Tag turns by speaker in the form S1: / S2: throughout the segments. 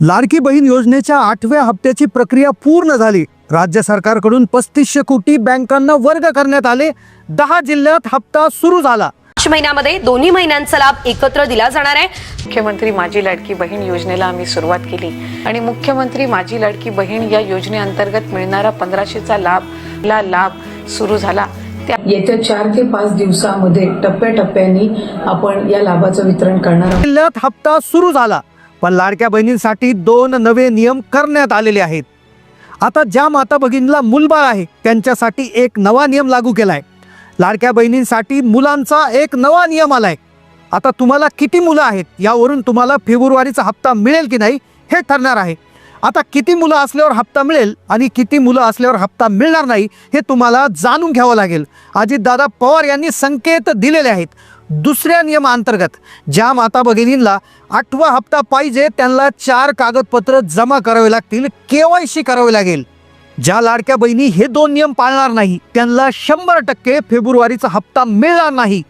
S1: लाडकी बहीण योजनेच्या आठव्या हप्त्याची प्रक्रिया पूर्ण झाली. राज्य सरकारकडून पस्तीसशे कोटी बँकांना वर्ग करण्यात आले. दहा जिल्ह्यात हप्ता सुरू झाला.
S2: मार्च महिन्यामध्ये दोन्ही महिन्यांचा लाभ एकत्र दिला जाणार आहे.
S3: मुख्यमंत्री माझी लाडकी बहीण योजनेला आम्ही सुरुवात केली. आणि मुख्यमंत्री माझी लाडकी बहीण या योजनेअंतर्गत मिळणारा पंधराशेचा लाभ ला लाभ सुरू झाला. त्या
S4: येत्या चार ते पाच दिवसामध्ये टप्प्याटप्प्याने आपण या लाभाचं वितरण करणार आहोत.
S1: जिल्ह्यात हप्ता सुरू झाला. पण लाडक्या बहिणींसाठी दोन नवे नियम करण्यात आलेले आहेत. आता ज्या माता भगिनीला मूलबाळ आहे त्यांच्यासाठी एक नवा नियम लागू केलाय. लाडक्या बहिणींसाठी मुलांचा एक नवा नियम आलाय. आता तुम्हाला किती मुलं आहेत यावरून तुम्हाला फेब्रुवारीचा हप्ता मिळेल की नाही हे ठरणार आहे. आता किती मुलं असल्यावर हप्ता मिळेल आणि किती मुलं असल्यावर हप्ता मिळणार नाही हे तुम्हाला जाणून घ्यावं लागेल. अजितदादा पवार यांनी संकेत दिलेले आहेत. दुसऱ्या नियमाअंतर्गत ज्या माता भगिनींना आठवा हप्ता पाहिजे त्यांना चार कागदपत्र जमा करावे लागतील केवायसी करावे लागेल. ज्या लाडक्या बहिणी हे दोन नियम पाळणार नाही त्यांना शंभर टक्के फेब्रुवारीचा हप्ता मिळणार नाही.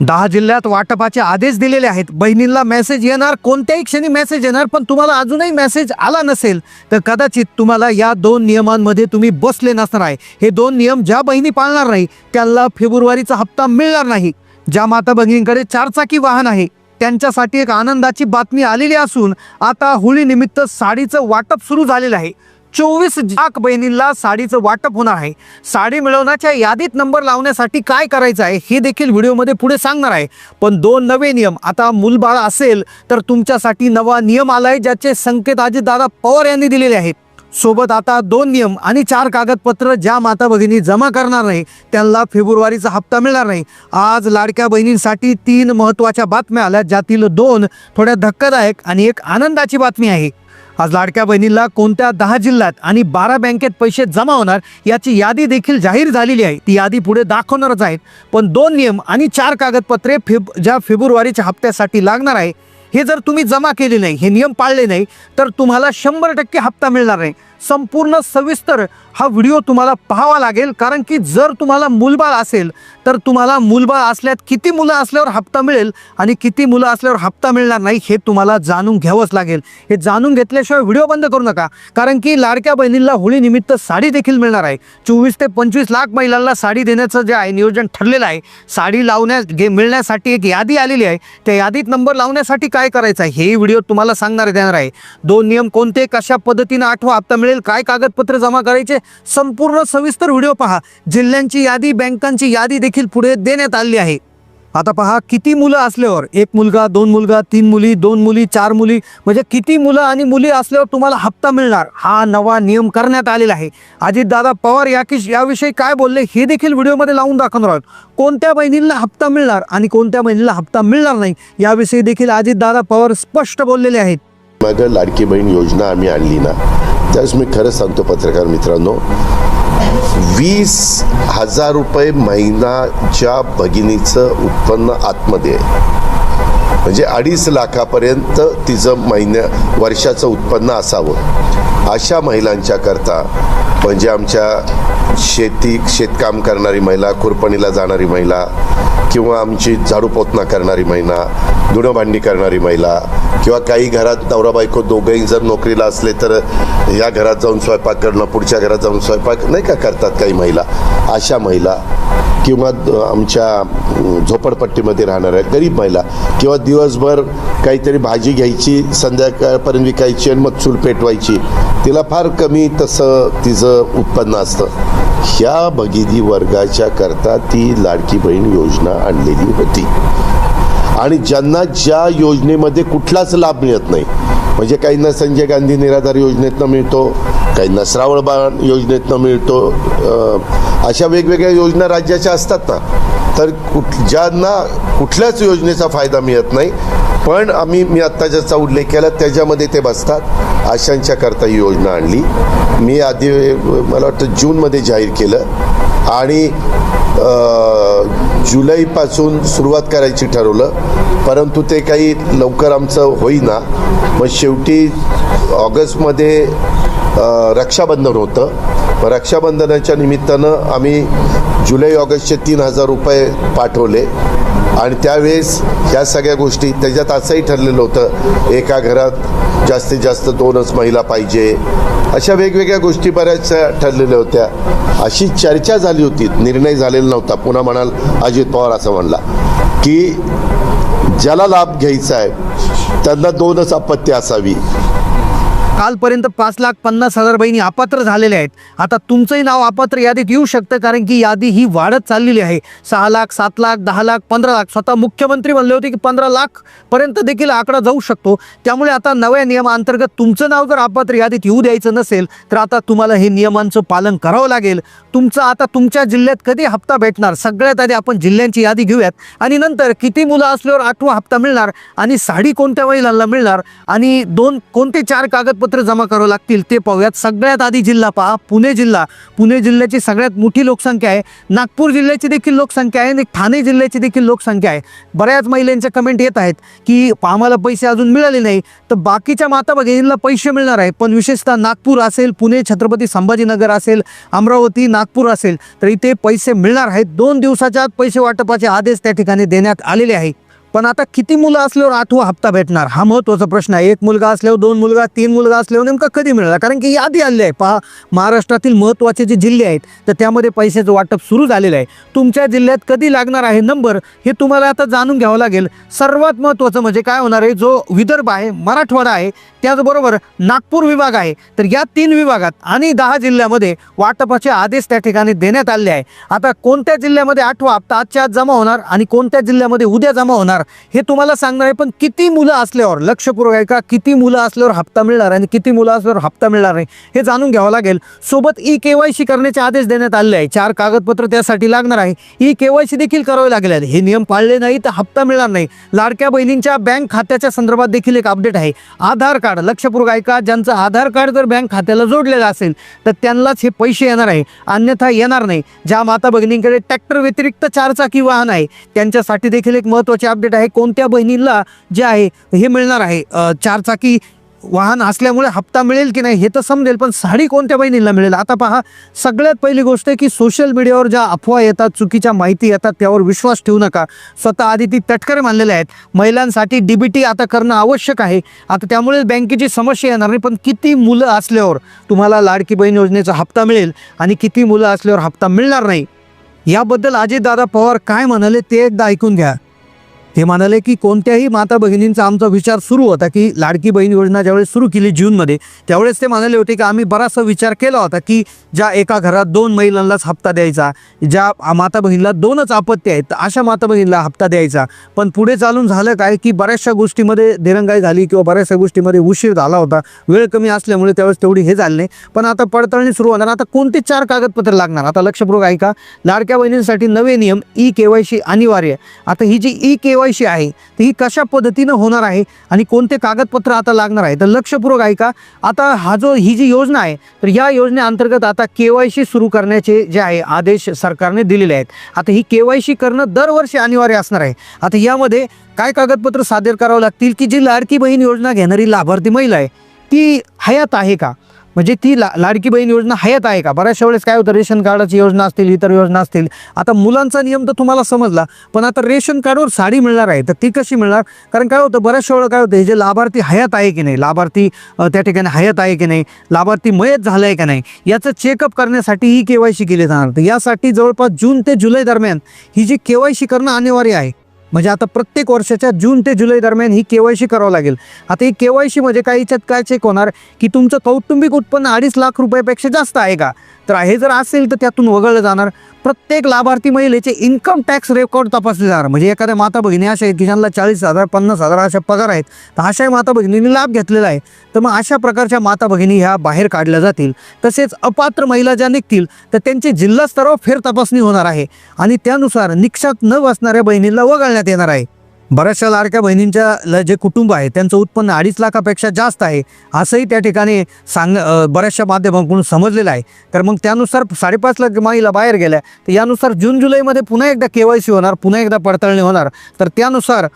S1: दहा जिल्ह्यात वाटपाचे आदेश दिलेले आहेत. बहिणींना मेसेज येणार कोणत्याही क्षणी मेसेज येणार पण तुम्हाला अजूनही मेसेज आला नसेल तर कदाचित तुम्हाला या दोन नियमांमध्ये तुम्ही बसले नसणार आहे. हे दोन नियम ज्या बहिणी पाळणार नाही त्यांना फेब्रुवारीचा हप्ता मिळणार नाही. ज्या माता भगिनींकडे चारचाकी वाहन आहे त्यांच्यासाठी एक आनंदाची बातमी आलेली असून आता होळीनिमित्त साडीचं वाटप सुरू झालेलं आहे. चोवीस लाख बहिणींना साडीचं वाटप होणार आहे. साडी मिळवण्याच्या यादीत नंबर लावण्यासाठी काय करायचं आहे हे देखील व्हिडिओमध्ये पुढे सांगणार आहे. पण दोन नवे नियम आता मूलबाळ असेल तर तुमच्यासाठी नवा नियम आला आहे ज्याचे संकेत अजितदादा पवार यांनी दिलेले आहेत. सोबत आता दोन नियम आणि चार कागदपत्र ज्या माता भगिनी जमा करणार नाही त्यांना फेब्रुवारीचा हप्ता मिळणार नाही. आज लाडक्या बहिणींसाठी तीन महत्त्वाच्या बातम्या आल्या ज्यातील दोन थोड्या धक्कादायक आणि एक आनंदाची बातमी आहे. आज लाडक्या बहिणीला कोणत्या दहा जिल्ह्यात आणि बारा बँकेत पैसे जमा होणार याची यादी देखील जाहीर झालेली आहे. ती यादी पुढे दाखवणारच आहेत. पण दोन नियम आणि चार कागदपत्रे फेब ज्या फेब्रुवारीच्या हप्त्यासाठी लागणार आहे हे जर तुम्ही जमा केले नाही हे नियम पाळले नाही तर तुम्हाला शंभर टक्के हप्ता मिळणार नाही. संपूर्ण सविस्तर हा व्हिडिओ तुम्हाला पाहावा लागेल. कारण की जर तुम्हाला मूलबाळ असेल तर तुम्हाला मूलबाळ असल्यात किती मुलं असल्यावर हप्ता मिळेल आणि किती मुलं असल्यावर हप्ता मिळणार नाही हे तुम्हाला जाणून घ्यावंच लागेल. हे जाणून घेतल्याशिवाय व्हिडिओ बंद करू नका. कारण की लाडक्या बहिणींना होळीनिमित्त साडी देखील मिळणार आहे. चोवीस ते पंचवीस लाख महिलांना साडी देण्याचं जे आहे नियोजन ठरलेलं आहे. साडी लावण्यास गे मिळण्यासाठी एक यादी आलेली आहे. त्या यादीत नंबर लावण्यासाठी काय करायचं आहे हे व्हिडिओ तुम्हाला सांगणार देणार आहे. दोन नियम कोणते कशा पद्धतीनं आठवा हप्ता मिळेल काय कागदपत्र जमा करायचे संपूर्ण सविस्तर व्हिडिओ पहा. जिल्ह्यांची यादी बँकांची यादी देखील पुढे देण्यात आली आहे. आता पहा किती मुलं असल्यावर एक मुलगा दोन मुलगा तीन मुली दोन मुली चार मुली म्हणजे किती मुलं आणि मुली असल्यावर तुम्हाला हप्ता मिळणार हा नवा नियम करण्यात आलेला आहे. अजितदादा पवार या किश याविषयी काय बोलले हे देखील व्हिडिओमध्ये लावून दाखवणार आहोत. कोणत्या बहिणींना हप्ता मिळणार आणि कोणत्या बहिणीला हप्ता मिळणार नाही याविषयी देखील अजितदादा पवार स्पष्ट बोललेले आहेत.
S5: माझ्या लाडकी बहीण योजना आम्ही आणली ना त्यावेळेस मी खरंच सांगतो पत्रकार मित्रांनो वीस हजार रुपये महिनाच्या भगिनीचं उत्पन्न आतमध्ये आहे. म्हणजे अडीच लाखापर्यंत तिचं महिन्या वर्षाचं उत्पन्न असावं. अशा महिलांच्या करता म्हणजे आमच्या शेती शेतकाम करणारी महिला खुरपणीला जाणारी महिला किंवा आमची झाडू पोतना करणारी महिला धुणं भांडी करणारी महिला किंवा काही घरात नवरा बायको दोघंही जर नोकरीला असले तर या घरात जाऊन स्वयंपाक करणं पुढच्या घरात जाऊन स्वयंपाक नाही का करतात काही महिला? अशा महिला किंवा आमच्या झोपडपट्टीमध्ये राहणाऱ्या गरीब महिला किंवा दिवसभर काहीतरी भाजी घ्यायची संध्याकाळपर्यंत विकायची आणि मग चूल पेटवायची तिला फार कमी तसं तिचं उत्पन्न असतं. ह्या भगिनी वर्गाच्या करता ती लाडकी बहीण योजना आणलेली होती. आणि ज्यांना ज्या योजनेमध्ये कुठलाच लाभ मिळत नाही म्हणजे काहींना संजय गांधी निराधार योजनेतनं मिळतो काहींना श्रावण बाळ योजनेतनं मिळतो अशा वेगवेगळ्या योजना राज्याच्या असतात ना. तर कुठ ज्यांना कुठल्याच योजनेचा फायदा मिळत नाही पण आम्ही मी आत्ता ज्याचा उल्लेख केला त्याच्यामध्ये ते बसतात. अशांच्या करता ही योजना आणली. मी आधी मला वाटतं जूनमध्ये जाहीर केलं. आणि जुलैपासून सुरुवात करायची ठरवलं. परंतु ते काही लवकर आमचं होईना. मग शेवटी ऑगस्टमध्ये रक्षाबंधन होतं. रक्षाबंधनाच्या निमित्तानं आम्ही जुलै ऑगस्टचे तीन हजार रुपये पाठवले. आणि त्यावेळेस ह्या सगळ्या गोष्टी त्याच्यात असंही ठरलेलं होतं एका घरात जास्तीत जास्त दोनच महिला पाहिजे. अशा वेगवेगळ्या गोष्टी बऱ्याचशा ठरलेल्या होत्या. अशी चर्चा झाली होती. निर्णय झालेला नव्हता. पुन्हा म्हणाल अजित पवार असं म्हणला की ज्याला लाभ घ्यायचा आहे त्यांना दोनच अपत्य असावी.
S1: कालपर्यंत पाच लाख पन्नास हजार बहिणी अपात्र झालेल्या आहेत. आता तुमचंही नाव अपात्र यादीत येऊ शकतं कारण की यादी ही वाढत चाललेली आहे. सहा लाख सात लाख दहा लाख पंधरा लाख. स्वतः मुख्यमंत्री म्हणले होते की पंधरा लाख पर्यंत देखील आकडा जाऊ शकतो. त्यामुळे आता नव्या नियमाअंतर्गत तुमचं नाव जर अपात्र यादीत येऊ द्यायचं नसेल तर आता तुम्हाला हे नियमांचं पालन करावं लागेल. तुमचं आता तुमच्या जिल्ह्यात कधी हप्ता भेटणार? सगळ्यात आधी आपण जिल्ह्यांची यादी घेऊयात. आणि नंतर किती मुलं असल्यावर आठवा हप्ता मिळणार? आणि साडी कोणत्या महिलांना मिळणार? आणि दोन कोणते चार कागदपत्र जमा करावं लागतील ते पाहूयात. सगळ्यात आधी जिल्हा पहा. पुणे जिल्हा. पुणे जिल्ह्याची सगळ्यात मोठी लोकसंख्या आहे. नागपूर जिल्ह्याची देखील लोकसंख्या आहे आणि ठाणे जिल्ह्याची देखील लोकसंख्या आहे. बऱ्याच महिलांच्या कमेंट येत आहेत की आम्हाला पैसे अजून मिळाले नाही. तर बाकीच्या माता भगिनींना पैसे मिळणार आहे. पण विशेषतः नागपूर असेल पुणे छत्रपती संभाजीनगर असेल अमरावती नागपूर असेल तर इथे पैसे मिळणार आहेत. दोन दिवसाच्या आत पैसे वाटपाचे आदेश त्या ठिकाणी देण्यात आलेले आहे. पण आता किती मुलं असल्यावर आठवा हप्ता भेटणार? हा महत्त्वाचा प्रश्न आहे. एक मुलगा असल्यावर दोन मुलगा तीन मुलगा असल्यावर नेमका कधी मिळणार? कारण की यादी आली आहे. पहा महाराष्ट्रातील महत्त्वाचे जे जिल्हे आहेत तर त्यामध्ये पैशाचं वाटप सुरू झालेलं आहे. तुमच्या जिल्ह्यात कधी लागणार आहे नंबर हे तुम्हाला आता जाणून घ्यावं लागेल. सर्वात महत्त्वाचं म्हणजे काय होणार आहे? जो विदर्भ आहे मराठवाडा आहे त्याचबरोबर नागपूर विभाग आहे. तर या तीन विभागात आणि दहा जिल्ह्यामध्ये वाटपाचे आदेश त्या ठिकाणी देण्यात आले आहे. आता कोणत्या जिल्ह्यामध्ये आठवा हप्ता आजच्या आज जमा होणार आणि कोणत्या जिल्ह्यामध्ये उद्या जमा होणार? हे तुम्हाला सांगणार आहे पण किती मुलं असल्यावर लक्षपूर्वक आहे का? किती मुलं असल्यावर हप्ता मिळणार आणि किती मुलं असल्यावर हप्ता मिळणार नाही हे जाणून घ्यावं लागेल. सोबत ई के वाय सी करण्याचे आदेश देण्यात आले आहे. चार कागदपत्र त्यासाठी लागणार आहे. ई के वाय सी देखील करावे लागले आहे हे नियम पाळले नाही तर हप्ता मिळणार नाही. लाडक्या बहिणींच्या बँक खात्याच्या संदर्भात देखील एक अपडेट आहे. आधार कार्ड लक्षपूर्वक आहे का ज्यांचं आधार कार्ड जर बँक खात्याला जोडलेलं असेल तर त्यांनाच हे पैसे येणार आहे. अन्यथा येणार नाही. ज्या माता भगिनींकडे ट्रॅक्टर व्यतिरिक्त चारचाकी वाहन आहे त्यांच्यासाठी देखील एक महत्त्वाचे अपडेट आहे कोणत्या बहिणीला जे आहे हे मिळणार आहे? चारचाकी वाहन असल्यामुळे हप्ता मिळेल की नाही हे तर समजेल पण साडी कोणत्या बहिणीला मिळेल? आता पहा सगळ्यात पहिली गोष्ट आहे की सोशल मीडियावर ज्या अफवा येतात चुकीच्या माहिती येतात त्यावर विश्वास ठेवू नका. स्वतः आधी ती तटकरे मानलेले आहेत. महिलांसाठी डीबीटी आता करणं आवश्यक आहे. आता त्यामुळे बँकेची समस्या येणार नाही पण किती मुलं असल्यावर तुम्हाला लाडकी बहीण योजनेचा हप्ता मिळेल आणि किती मुलं असल्यावर हप्ता मिळणार नाही? याबद्दल अजितदादा पवार काय म्हणाले ते एकदा ऐकून घ्या. ते म्हणाले की कोणत्याही माता बहिणींचा आमचा विचार सुरू होता की लाडकी बहीण योजना ज्यावेळेस सुरू केली जूनमध्ये त्यावेळेस ते म्हणाले होते की आम्ही बराचसा विचार केला होता की ज्या एका घरात दोन महिलांनाच हप्ता द्यायचा ज्या माता बहिणीला दोनच आपत्ती आहेत अशा माता बहिणीला हप्ता द्यायचा. पण पुढे चालून झालं काय की बऱ्याचशा गोष्टीमध्ये दिरंगाई झाली किंवा बऱ्याचशा गोष्टीमध्ये उशीर झाला होता. वेळ कमी असल्यामुळे त्यावेळेस तेवढी हे झाले नाही. पण आता पडताळणी सुरू होणार. आता कोणते चार कागदपत्र लागणार? आता लक्षपूर्वक ऐका. लाडक्या बहिणींसाठी नवे नियम ई के वाय सी अनिवार्य. आता ही जी ई के केवायसी आहे तर ही कशा पद्धतीनं होणार आहे आणि कोणते कागदपत्र आता लागणार आहे? तर लक्षपूर्वक ऐका आता हा जो ही जी योजना आहे तर या योजनेअंतर्गत आता के वाय सी सुरू करण्याचे जे आहे आदेश सरकारने दिलेले आहेत. आता ही के वाय सी करणं दरवर्षी अनिवार्य असणार आहे. आता यामध्ये काय कागदपत्र सादर करावं लागतील की जी लाडकी बहीण योजना घेणारी लाभार्थी महिला आहे ती हयात आहे का? म्हणजे ती ला लाडकी बहीण योजना हयात आहे का? बऱ्याचशा वेळेस काय होतं रेशन कार्डाची योजना असतील इतर योजना असतील. आता मुलांचा नियम तर तुम्हाला समजला पण आता रेशन कार्डवर साडी मिळणार आहे तर ती कशी मिळणार? कारण काय होतं बऱ्याचशा वेळा काय होतं हे जे लाभार्थी हयात आहे की नाही लाभार्थी त्या ठिकाणी हयात आहे की नाही लाभार्थी मयत झालं आहे का नाही याचं चेकअप करण्यासाठी ही के सी केली जाणार. तर यासाठी जवळपास जून ते जुलै दरम्यान ही जी के वाय सी करणं अनिवार्य आहे म्हणजे आता प्रत्येक वर्षाच्या जून ते जुलै दरम्यान ही के वाय सी करावं लागेल. आता ही के वाय सी म्हणजे काय? याच्यात काय चेक होणार? की तुमचं कौटुंबिक उत्पन्न अडीच लाख रुपयापेक्षा जास्त आहे का? तर हे जर असेल तर त्यातून वगळलं जाणार. प्रत्येक लाभार्थी महिलेचे इन्कम टॅक्स रेकॉर्ड तपासले जाणार. म्हणजे एखाद्या माता भगिनी अशा आहेत की ज्यांना चाळीस हजार पन्नास हजार अशा पगार आहेत तर अशाही माता भगिनींनी लाभ घेतलेला आहे. तर मग अशा प्रकारच्या माता भगिनी ह्या बाहेर काढल्या जातील. तसेच अपात्र महिला ज्या निघतील तर त्यांची जिल्हास्तरावर फेर तपासणी होणार आहे. आणि त्यानुसार निक्षात न बसणाऱ्या बहिणीला वगळण्यात येणार आहे. बऱ्याचशा लाडक्या बहिणींच्या ल- जे कुटुंब आहे त्यांचं उत्पन्न अडीच लाखापेक्षा जास्त आहे असंही त्या ठिकाणी सांग बऱ्याचशा माध्यमांकडून समजलेलं आहे. तर मग त्यानुसार साडेपाच लाख माईला बाहेर गेल्या तर यानुसार जून जुलैमध्ये पुन्हा एकदा के वाय सी होणार पुन्हा एकदा पडताळणी होणार. तर त्यानुसार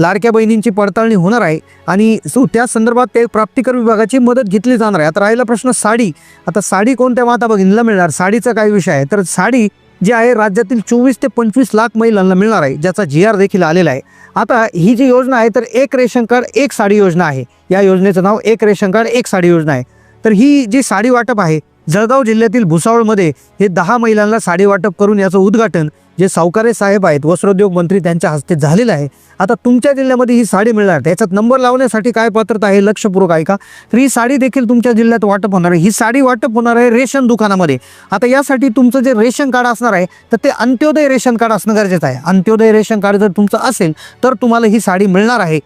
S1: लाडक्या बहिणींची पडताळणी होणार आहे आणि सो त्या संदर्भात ते प्राप्तिकर विभागाची मदत घेतली जाणार आहे. आता राहिला प्रश्न साडी. आता साडी कोणत्या माता भगिनीला मिळणार? साडीचा काय विषय आहे. तर साडी जे आहे राज्यातील चोवीस ते पंचवीस लाख महिलांना मिळणार आहे ज्याचा जी आर देखील आलेला आहे. आता ही जी योजना आहे तर एक रेशन कार्ड एक साडी योजना आहे. या योजनेचं नाव एक रेशन कार्ड एक साडी योजना आहे. तर ही जी साडी वाटप आहे जळगाव जिल्ह्यातील भुसावळमध्ये हे दहा महिलांना साडी वाटप करून याचं उद्घाटन जे सावकारे साहेब आहेत वस्त्रोद्योग मंत्री त्यांच्या हस्ते झालेलं आहे. आता तुमच्या जिल्ह्यामध्ये ही साडी मिळणार. त्याच्यात नंबर लावण्यासाठी काय पात्रता आहे लक्षपूर्वक ऐका. तर ही साडी देखील तुमच्या जिल्ह्यात वाटप होणार आहे. ही साडी वाटप होणार आहे रेशन दुकानामध्ये. आता यासाठी तुमचं जे रेशन कार्ड असणार आहे तर ते अंत्योदय रेशन कार्ड असणं गरजेचं आहे. अंत्योदय रेशन कार्ड जर तुमचं असेल तर तुम्हाला ही साडी मिळणार आहे.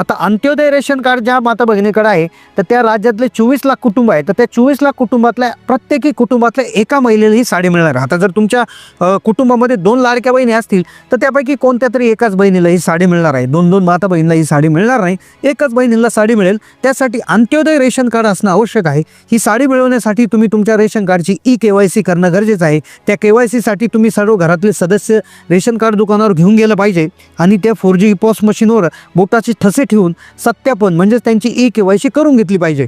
S1: आता अंत्योदय रेशन कार्ड ज्या माता भगिनीकडे आहे तर त्या राज्यातले चोवीस लाख कुटुंब आहे तर त्या चोवीस लाख कुटुंबातल्या प्रत्येकी कुटुंबातल्या एका महिलेला ही साडी मिळणार आहे. आता जर तुमच्या कुटुंबामध्ये दोन लाडक्या बहिणी असतील तर त्यापैकी कोणत्या तरी एकाच बहिणीला ही साडी मिळणार आहे? दोन दोन माता बहिणीला ही साडी मिळणार नाही. एकाच बहिणीला साडी मिळेल. त्यासाठी अंत्योदय रेशन कार्ड असणं आवश्यक आहे. ही साडी मिळवण्यासाठी तुम्ही तुमच्या रेशन कार्डची ई के वाय सी करणं गरजेचं आहे. त्या के वाय सीसाठी तुम्ही सर्व घरातले सदस्य रेशन कार्ड दुकानावर घेऊन गेलं पाहिजे आणि त्या फोर जी पॉस मशीनवर बोटाचे ठसे ठेवून सत्यापन म्हणजेच त्यांची ई के वाय सी करून घेतली पाहिजे.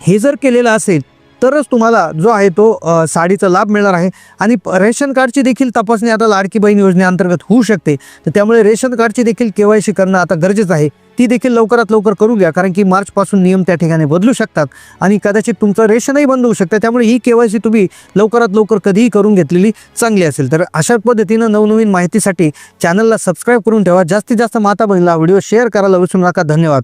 S1: हे जर केलेलं असेल तरच तुम्हाला जो आहे तो साडीचा लाभ मिळणार आहे. आणि रेशन कार्डची देखील तपासणी आता लाडकी बहीण योजनेअंतर्गत होऊ शकते. तर त्यामुळे रेशन कार्डची देखील के वाय सी करणं आता गरजेचं आहे. ती देखील लवकरात लवकर करून घ्या कारण की मार्चपासून नियम त्या ठिकाणी बदलू शकतात आणि कदाचित तुमचं रेशनही बंद होऊ शकतं. त्यामुळे ही के वाय सी तुम्ही लवकरात लवकर कधीही करून घेतलेली चांगली असेल. तर अशा पद्धतीनं नवनवीन माहितीसाठी चॅनलला सबस्क्राईब करून ठेवा. जास्तीत जास्त माता बहिणीला व्हिडिओ शेअर करायला विसरू नका. धन्यवाद.